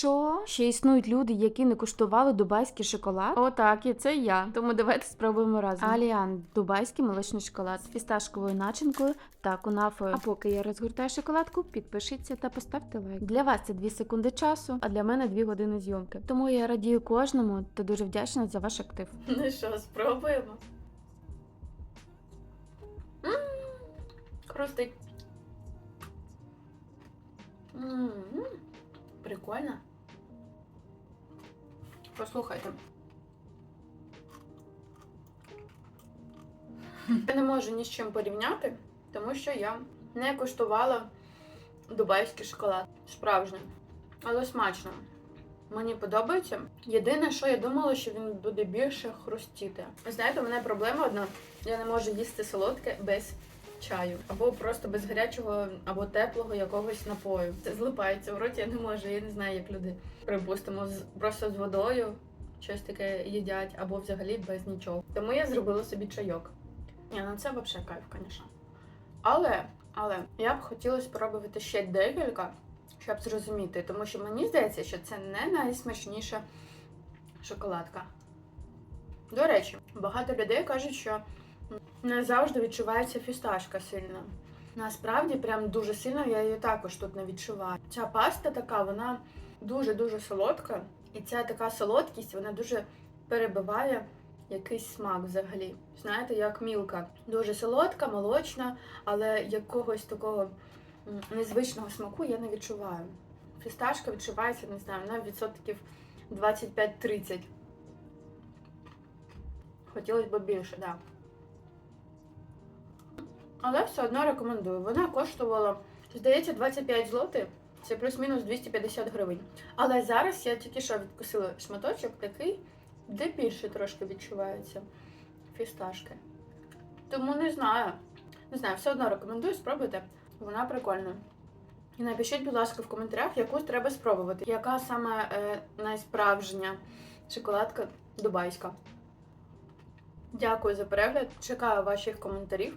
Що? Ще існують люди, які не куштували дубайський шоколад? О, так, і це я. Тому давайте спробуємо разом. Аліан, дубайський молочний шоколад з фісташковою начинкою та кунафою. А поки я розгортаю шоколадку, підпишіться та поставте лайк. Для вас це 2 секунди часу, а для мене 2 години зйомки. Тому я радію кожному та дуже вдячна за ваш актив. Ну що, спробуємо? Хрустить. Прикольно. Послухайте. Я не можу ні з чим порівняти, тому що я не куштувала дубайський шоколад. Справжній. Але смачно. Мені подобається. Єдине, що я думала, що він буде більше хрустіти. Знаєте, у мене проблема одна. Я не можу їсти солодке без чаю. Або просто без гарячого або теплого якогось напою. Це злипається в роті, я не можу. Я не знаю, як люди, припустимо, просто з водою щось таке їдять, або взагалі без нічого. Тому я зробила собі чайок. Ні, ну це взагалі кайф, звісно. Але, але я б хотіла спробувати ще декілька щоб зрозуміти, тому що мені здається, що це не найсмачніша шоколадка. До речі, багато людей кажуть, що не завжди відчувається фісташка сильно. Насправді, прям дуже сильно я її також тут не відчуваю. Ця паста така, вона дуже-дуже солодка, і ця така солодкість, вона дуже перебиває якийсь смак взагалі. Знаєте, як мілка. Дуже солодка, молочна, але якогось такого незвичного смаку я не відчуваю. Фісташка відчувається, не знаю, на відсотків 25-30. Хотілося б більше, так. Да. Але все одно рекомендую. Вона коштувала, здається, 25 злотих. Це плюс-мінус 250 гривень. Але зараз я тільки що відкусила шматочок такий, де більше трошки відчувається фісташки. Тому не знаю. Не знаю, все одно рекомендую, спробуйте. Вона прикольна. І напишіть, будь ласка, в коментарях, яку треба спробувати. Яка саме е, найсправжня шоколадка дубайська. Дякую за перегляд. Чекаю ваших коментарів